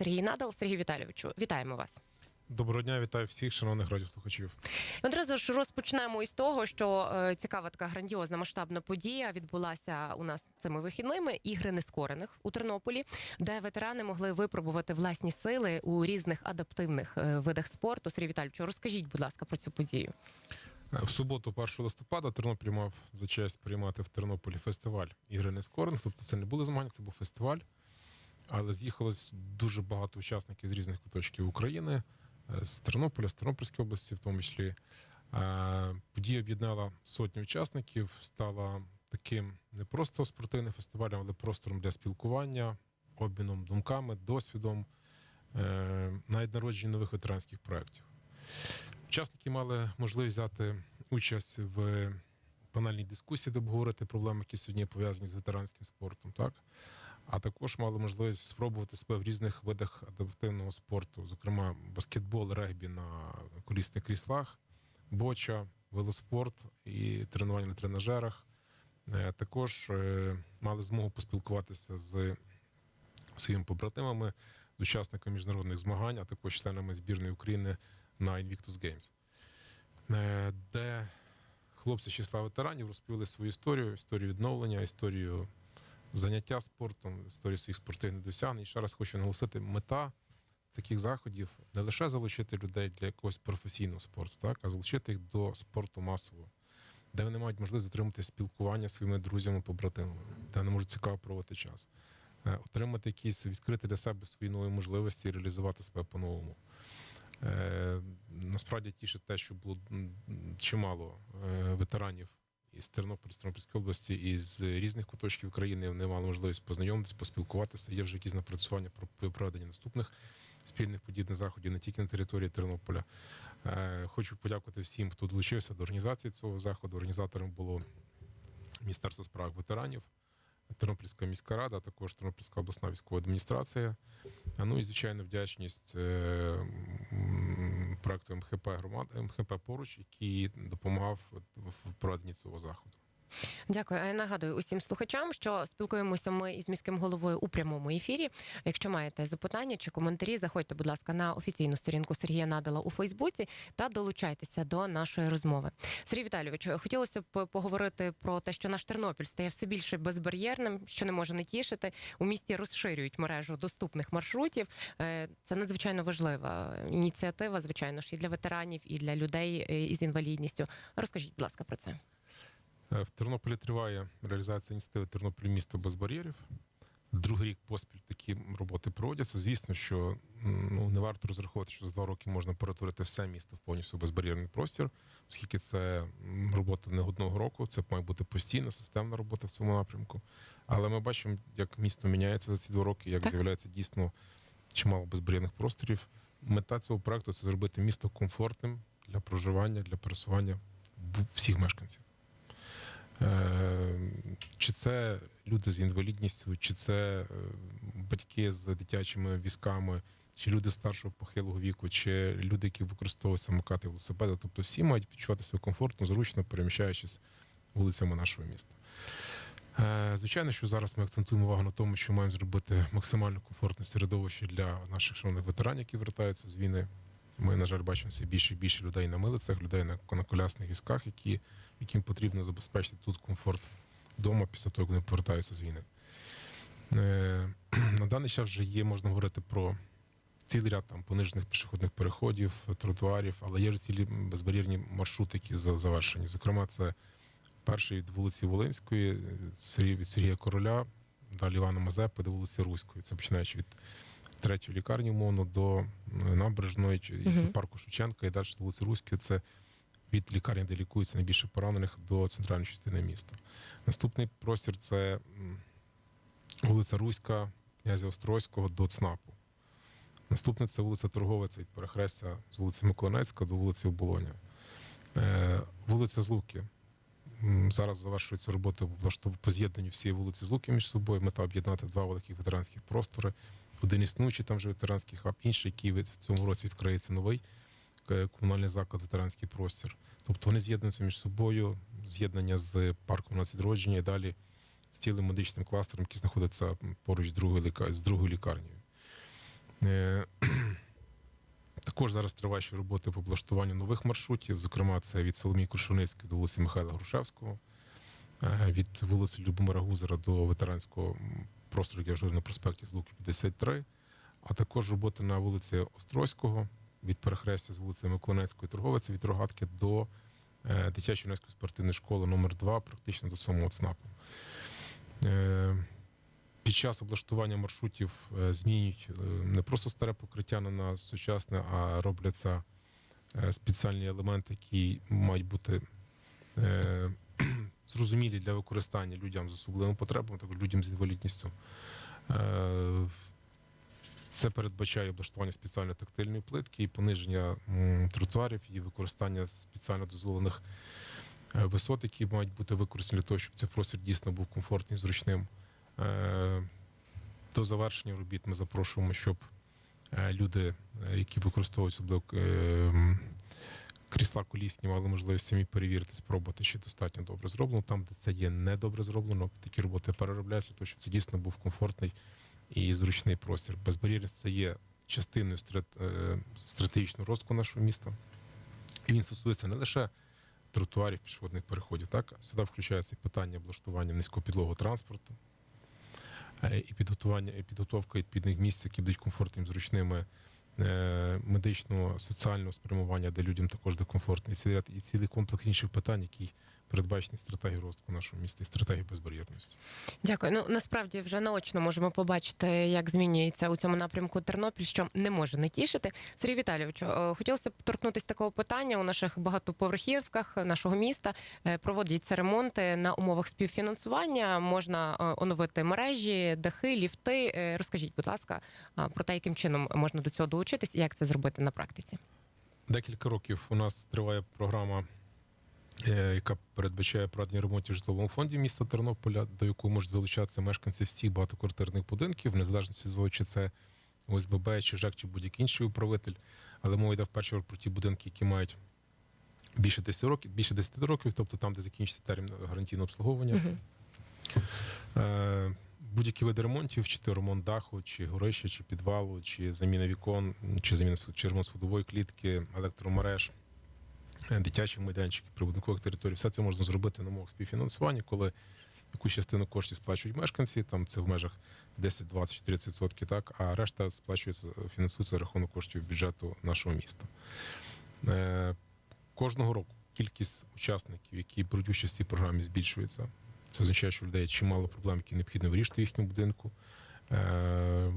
Сергій Надал. Сергій Віталійовичу, вітаємо вас. Доброго дня, вітаю всіх шановних радіослухачів. Одразу ж розпочнемо із того, що е, цікава така грандіозна масштабна подія відбулася у нас цими вихідними ігри нескорених у Тернополі, де ветерани могли випробувати власні сили у різних адаптивних е, видах спорту. Сергій Віталійовичу, розкажіть, будь ласка, про цю подію. Е, В суботу, 1 листопада, Тернопіль мав за честь приймати в Тернополі фестиваль ігри нескорених. Тобто це не були змагання, це був фестиваль. Але з'їхалось дуже багато учасників з різних куточків України, е, з Тернополя, з Тернопільської області, в тому числі. Е, Подія об'єднала сотні учасників, стала таким не просто спортивним фестивалем, але простором для спілкування, обміном думками, досвідом, е, навіть народження нових ветеранських проєктів. Учасники мали можливість взяти участь в панельній дискусії, де обговорити проблеми, які сьогодні пов'язані з ветеранським спортом, так а також мали можливість спробувати себе в різних видах адаптивного спорту, зокрема баскетбол, регбі на колісних кріслах, боча, велоспорт і тренування на тренажерах. Е, Також е, мали змогу поспілкуватися з своїми побратимами, з учасниками міжнародних змагань, а також членами збірної України на Invictus Games, е, де хлопці з числа ветеранів розповіли свою історію, історію відновлення, історію заняття спортом, історію своїх спортивних досягнень. І Ще раз хочу наголосити, мета таких заходів не лише залучити людей для якогось професійного спорту, так, а залучити їх до спорту масового, де вони мають можливість отримати спілкування зі своїми друзями, побратимами, де вони можуть цікаво проводити час. Е, Отримати якісь відкрити для себе свої нові можливості і реалізувати себе по-новому. Е, насправді тішить те, що було чимало е, ветеранів із Тернополя, з Тернопільської області і з різних куточків країни. Вони мали можливість познайомитися, поспілкуватися. Є вже якісь напрацювання про проведення наступних спільних подібних заходів не тільки на території Тернополя. Е, Хочу подякувати всім, хто долучився до організації цього заходу. Організатором було Міністерство справ ветеранів. Тернопільська міська рада, а також Тернопільська обласна військова адміністрація. Ну і звичайно, вдячність е, проекту МХП громад МХП поруч, який допомагав в проведенні цього заходу. Дякую. А я нагадую усім слухачам, що спілкуємося ми із міським головою у прямому ефірі. Якщо маєте запитання чи коментарі, заходьте, будь ласка, на офіційну сторінку Сергія Надала у Фейсбуці та долучайтеся до нашої розмови. Сергій Віталійович, хотілося б поговорити про те, що наш Тернопіль стає все більше безбар'єрним, що не може не тішити. У місті розширюють мережу доступних маршрутів. Е, Це надзвичайно важлива ініціатива, звичайно ж, і для ветеранів, і для людей е, із інвалідністю. Розкажіть, будь ласка, про це. Е, В Тернополі триває реалізація ініціативи Тернопіль місто без бар'єрів. Другий рік поспіль такі роботи проводяться. Звісно, що ну не варто розраховувати, що за два роки можна перетворити все місто в повністю безбар'єрний простір, оскільки це робота не одного року, це має бути постійна системна робота в цьому напрямку. Але ми бачимо, як місто міняється за ці два роки, як Так. з'являється дійсно чимало безбар'єрних просторів. Мета цього проекту це зробити місто комфортним для проживання, для пересування всіх мешканців. Е, Чи це люди з інвалідністю, чи це е, батьки з дитячими візками, чи люди старшого похилого віку, чи люди, які використовують самокати велосипеди. Тобто всі мають відчувати себе комфортно, зручно переміщаючись вулицями нашого міста. Е, Звичайно, що зараз ми акцентуємо увагу на тому, що маємо зробити максимально комфортне середовище для наших шановних ветеранів, які вертаються з війни. Ми, на жаль, бачимо все більше і більше людей на милицях, людей на, колясних візках, які, яким потрібно забезпечити тут комфорт вдома після того, як вони повертаються з війни. Е, на даний час вже є, можна говорити про цілий ряд там понижених пішохідних переходів, тротуарів, але є вже цілі безбар'єрні маршрути, які завершені. Зокрема, це перший від вулиці Волинської, е, від Сергія Короля, далі Івана Мазепи до вулиці Руської. Це починаючи від третьої лікарні, умовно, до е, набережної чи до парку Шевченка і далі до вулиці Руської. Це від лікарні, де лікуються найбільше поранених, до центральної частини міста. Наступний простір це вулиця Руська, князя Острозького до ЦНАПу. Наступне це вулиця Торгова, це від перехрестя з вулиці Миколаївська до вулиці Оболоня. Е, вулиця Злуки. Зараз завершується робота по з'єднанню всієї вулиці Злуки між собою. Мета об'єднати два великих ветеранських простори. Один існуючий, там же ветеранський хаб, інший, який в цьому році відкриється новий е, комунальний заклад, ветеранський простір. Тобто вони з'єднуються між собою, з'єднання з парком нацвідродження і далі з цілим медичним кластером, який знаходиться поруч з другою, лікарнею. Е, Також зараз тривають роботи по облаштуванню нових маршрутів. Зокрема, це від Соломії Крушеницької до вулиці Михайла Грушевського, е, від вулиці Любомира Гузера до ветеранського простору, який вже на проспекті з Луки 53, а також роботи на вулиці Острозького від перехрестя з вулиці Миколинецької торговиці від Рогатки до е, дитячої юнацької спортивної школи номер 2 практично до самого ЦНАПу. Е, Під час облаштування маршрутів е, змінюють не просто старе покриття на сучасне, а робляться спеціальні елементи, які мають бути зрозумілі для використання людям з особливими потребами, також людям з інвалідністю. Е, Це передбачає облаштування спеціально тактильної плитки і пониження тротуарів і використання спеціально дозволених е, висот, які мають бути використані для того, щоб цей простір дійсно був комфортним, зручним. Е, До завершення робіт ми запрошуємо, щоб люди, які використовують крісла колісні, мали можливість самі перевірити, спробувати, чи достатньо добре зроблено. Там, де це є недобре зроблено, такі роботи переробляються, тому щоб це дійсно був комфортний і зручний простір. Безбар'єрність це є частиною е, стратегічного розвитку нашого міста. І він стосується не лише тротуарів, пішохідних переходів, так сюди включається і питання облаштування низькопідлогого транспорту е, і підготування, і підготовка відповідних місць, які будуть комфортними, зручними. Е, Медичного соціального спрямування, де людям також де комфортно, і цілий ряд- і цілий комплекс інших питань, які передбачені стратегією розвитку нашого міста і стратегією безбар'єрності. Дякую. Ну насправді вже наочно можемо побачити, як змінюється у цьому напрямку Тернопіль, що не може не тішити. Сергій Віталійовичу, е, хотілося б торкнутися такого питання у наших багатоповерхівках нашого міста. е, Проводяться ремонти на умовах співфінансування. Можна е, оновити мережі, дахи, ліфти. Розкажіть, будь ласка, про те, яким чином можна до цього долучитись і як це зробити на практиці. Декілька років у нас триває програма, яка передбачає проведення ремонтів в житловому фонді міста Тернополя, до якої можуть залучатися мешканці всіх багатоквартирних будинків, незалежно від того, чи це ОСББ, чи ЖЕК, чи будь-який інший управитель. Але мова йде в першу чергу про ті будинки, які мають більше 10 років, більше 10 років, тобто там, де закінчиться термін гарантійного обслуговування. Мгм. Е, Будь-які види ремонтів, чи то ремонт даху, чи горища, чи підвалу, чи заміна вікон, чи заміна чи ремонт сходової клітки, електромереж, е, дитячих майданчиків, прибудинкових територій. Все це можна зробити на умовах співфінансування, коли якусь частину коштів сплачують мешканці, там це в межах 10, 20, чи 30 відсотків, так, а решта сплачується, фінансується за рахунок коштів бюджету нашого міста. Е, Кожного року кількість учасників, які беруть участь в цій програмі, збільшується. Це означає, що людей чимало проблем, які необхідно вирішити в їхньому будинку. Е,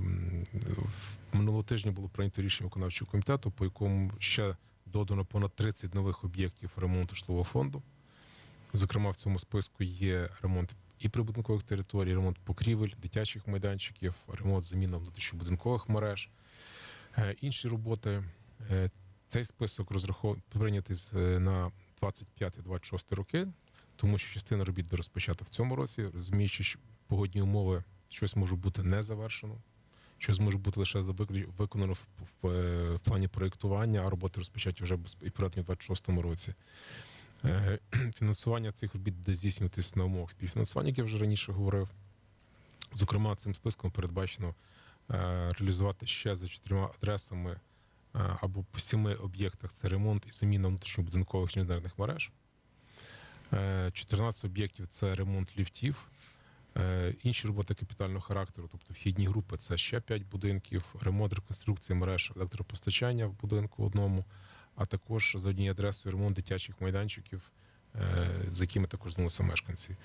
Минулого тижня було прийнято рішення виконавчого комітету, по якому ще додано понад 30 нових об'єктів ремонту житлового фонду. Зокрема, в цьому списку є ремонт і прибудинкових територій, ремонт покрівель, дитячих майданчиків, ремонт заміна внутрішньобудинкових мереж, Е, інші роботи. Е, Цей список розрахов... прийнятий е, на 25-26 роки, тому що частина робіт розпочата в цьому році, розуміючи, що погодні умови щось може бути не завершено, щось може бути лише виконано в, в, е, в плані проєктування, а роботи розпочаті вже і проведені в 26-му році. Е, Фінансування цих робіт буде здійснюватись на умовах співфінансування, як я вже раніше говорив. Зокрема, цим списком передбачено е, реалізувати ще за чотирма адресами е, або по сіми об'єктах це ремонт і заміна внутрішньобудинкових інженерних мереж. Е, 14 об'єктів це ремонт ліфтів. Е, Інші роботи капітального характеру, тобто вхідні групи, це ще 5 будинків, ремонт, реконструкція мереж електропостачання в будинку одному, а також за однією адресою ремонт дитячих майданчиків, е, за якими також звернулися мешканці.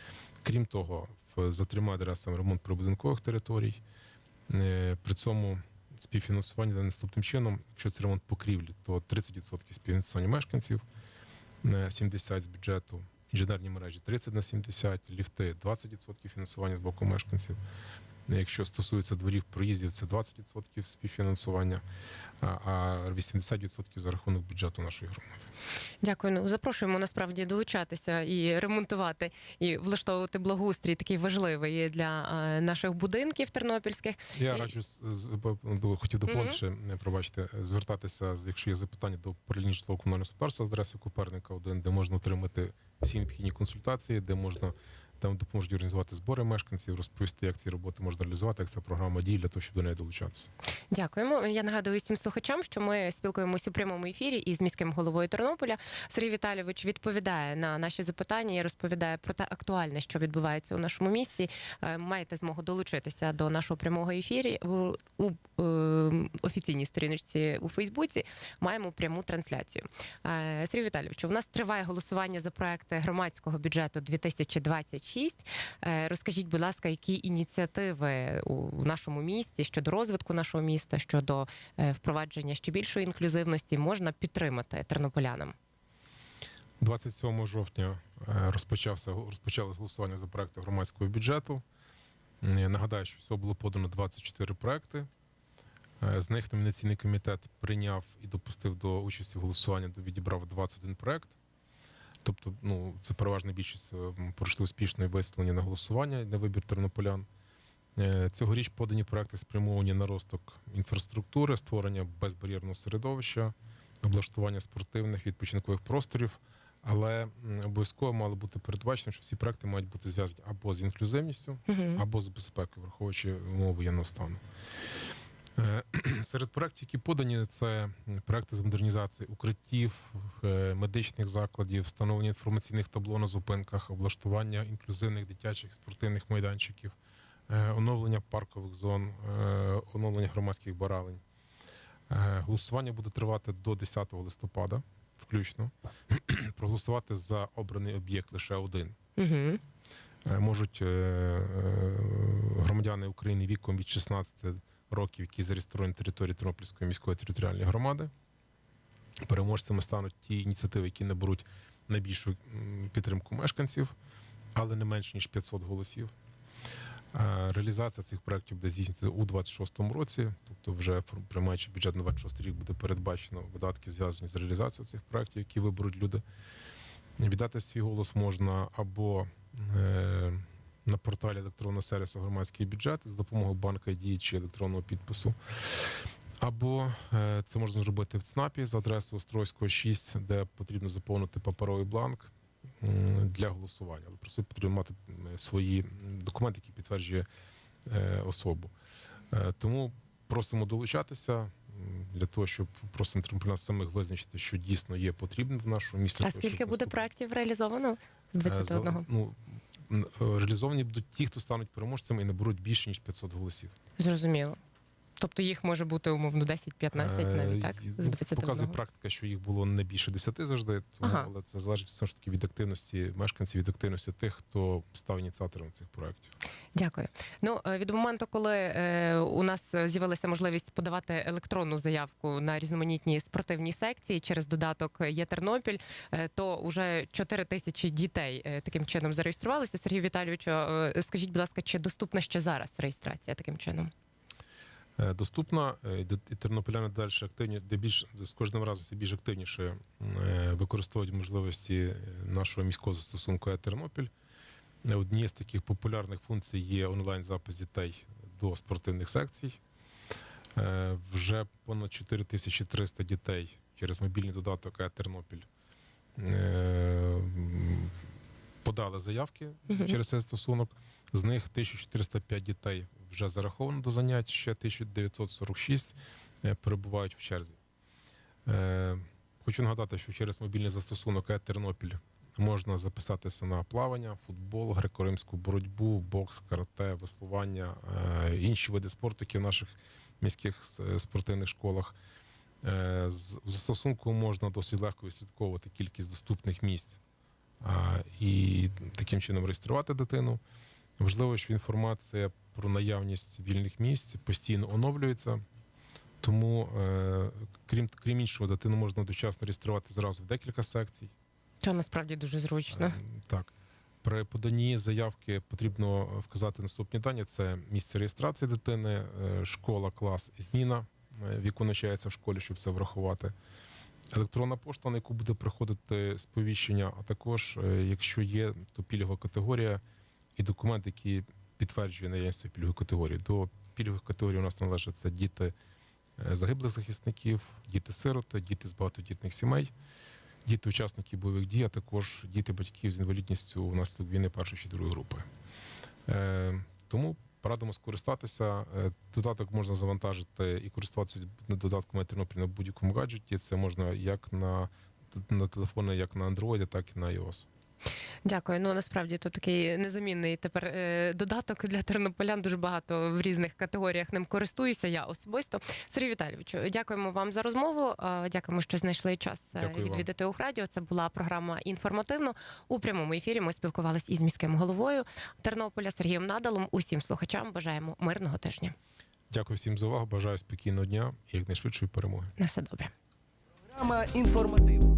Крім того, за трьома адресами ремонт прибудинкових територій. Е, При цьому співфінансування йде наступним чином. Якщо це ремонт покрівлі, то 30% співфінансування мешканців, е, 70% з бюджету, інженерні мережі 30 на 70, ліфти 20% фінансування з боку мешканців. Якщо стосується дворів проїздів, це 20% співфінансування, а- а 80% за рахунок бюджету нашої громади. Дякую. Ну запрошуємо насправді долучатися і ремонтувати і влаштовувати благоустрій, такий важливий для наших будинків тернопільських. Я І- раджу до- хотів доповнити, Мгм. ще, не, пробачте, е, звертатися, якщо є запитання до управління житлово комунального господарства з адреси Коперника 1, де можна отримати всі необхідні консультації, де можна там допоможуть організувати збори мешканців, розповісти, як ці роботи можна реалізувати, як ця програма діє для того, щоб до неї долучатися. Дякуємо. Я нагадую всім слухачам, що ми спілкуємося у прямому ефірі із міським головою Тернополя. Сергій Віталійович відповідає на наші запитання і розповідає про те актуальне, що відбувається у нашому місті. Е, маєте змогу долучитися до нашого прямого ефірі у, у, у офіційній сторіночці у Фейсбуці. Маємо пряму трансляцію. Е, Сергій Віталійович, у нас триває голосування за проекти громадського бюджету 2024 26. Е, розкажіть, будь ласка, які ініціативи у нашому місті щодо розвитку нашого міста, щодо е, впровадження ще більшої інклюзивності можна підтримати тернополянам? 27 жовтня е, розпочався розпочалося голосування за проекти громадського бюджету. Я нагадаю, що всього було подано 24 проекти. З них номінаційний комітет прийняв і допустив до участі в голосуванні, до відібрав 21 проект. Тобто, ну, це переважна більшість е, пройшли успішно і виставлені на голосування на вибір тернополян. Е, Цьогоріч подані проекти спрямовані на розвиток інфраструктури, створення безбар'єрного середовища, облаштування спортивних відпочинкових просторів. Але обов'язково мало бути передбачено, що всі проекти мають бути зв'язані або з інклюзивністю, або з безпекою, враховуючи умови воєнного стану. Е, Серед проєктів, які подані, це проекти з модернізації укриттів, е, медичних закладів, встановлення інформаційних табло на зупинках, облаштування інклюзивних дитячих спортивних майданчиків, е, оновлення паркових зон, оновлення громадських баралень. Голосування буде тривати до 10 листопада, включно. Проголосувати за обраний об'єкт лише один. Угу. Можуть громадяни України віком від 16 років, які зареєстровані на території Тернопільської міської територіальної громади. Переможцями стануть ті ініціативи, які наберуть найбільшу підтримку мешканців, але не менше ніж 500 голосів. Е, Реалізація цих проєктів буде здійснюватися у 2026 році, тобто вже приймаючи бюджет на 26 рік, буде передбачено видатки зв'язані з реалізацією цих проєктів, які виберуть люди. Віддати свій голос можна або е, на порталі електронного сервісу громадський бюджет з допомогою банка дії чи електронного підпису. Або е, це можна зробити в ЦНАПі за адресою Острозького 6, де потрібно заповнити паперовий бланк для голосування. Але просто потрібно мати свої документи, які підтверджує е, особу. Е, Тому просимо долучатися для того, щоб просимо тернополян самих визначити, що дійсно є потрібним в нашому місті. А скільки буде проєктів реалізовано з Е, 21? за- Ну, е, реалізовані будуть ті, хто стануть переможцями і наберуть більше ніж 500 голосів. Зрозуміло. Тобто їх може бути умовно 10-15 навіть так? Е, З ну, 21. Показує практика, що їх було не більше 10 завжди, тому, Ага. але це залежить все ж таки від активності мешканців, від активності тих, хто став ініціатором цих проєктів. Дякую. Ну е, від моменту, коли е, у нас з'явилася можливість подавати електронну заявку на різноманітні спортивні секції через додаток Є Тернопіль, е, то вже 4 тисячі дітей е, таким чином зареєструвалися. Сергій Віталійовичу, е, скажіть, будь ласка, чи доступна ще зараз реєстрація таким чином? Е, Доступна е, і тернополяни далі активні, де більш з кожним разом все більш активніше е, використовують можливості нашого міського застосунку «Е-Тернопіль». Е, Однією з таких популярних функцій є онлайн-запис дітей до спортивних секцій. Вже понад 4300 дітей через мобільний додаток «Е-Тернопіль» м, подали заявки через цей застосунок. З них 1405 дітей вже зараховано до занять, ще 1946 е, перебувають в черзі. Е, Хочу нагадати, що через мобільний застосунок «Е-Тернопіль» можна записатися на плавання, футбол, греко-римську боротьбу, бокс, карате, веслування, е, інші види спорту, які в наших міських спортивних школах. Е, В застосунку можна досить легко відслідковувати кількість доступних місць і таким чином реєструвати дитину. Важливо, що інформація про наявність вільних місць постійно оновлюється. Тому, е, крім, крім іншого, дитину можна одночасно реєструвати зразу в декілька секцій. Це насправді дуже зручно. Е, Так. При поданні заявки потрібно вказати наступні дані: це місце реєстрації дитини, е, школа, клас і зміна, в яку навчається в школі, щоб це врахувати. Електронна пошта, на яку буде приходити сповіщення, а також, е, якщо є, то пільгова категорія і документ, який підтверджує наявність пільгової категорії. До пільгових категорій у нас належать це діти е, загиблих захисників, діти-сироти, діти з багатодітних сімей, діти учасники бойових дій, а також діти батьків з інвалідністю внаслідок війни першої чи другої групи. Е, тому радимо скористатися. Е, Додаток можна завантажити і користуватися додатком Тернопіль на будь-якому гаджеті. Це можна як на, на телефони, як на Android, так і на iOS. Дякую. Ну насправді то такий незамінний тепер е, додаток для тернополян. Дуже багато в різних категоріях ним користуюся. Я особисто. Сергій Віталійовичу, дякуємо вам за розмову. Е, Дякуємо, що знайшли час е, Дякую вам. відвідати Ухрадіо. Це була програма інформативно. У прямому ефірі ми спілкувалися із міським головою Тернополя Сергієм Надалом. Усім слухачам бажаємо мирного тижня. Дякую всім за увагу. Бажаю спокійного дня і якнайшвидшої перемоги. На все добре. Програма інформативна.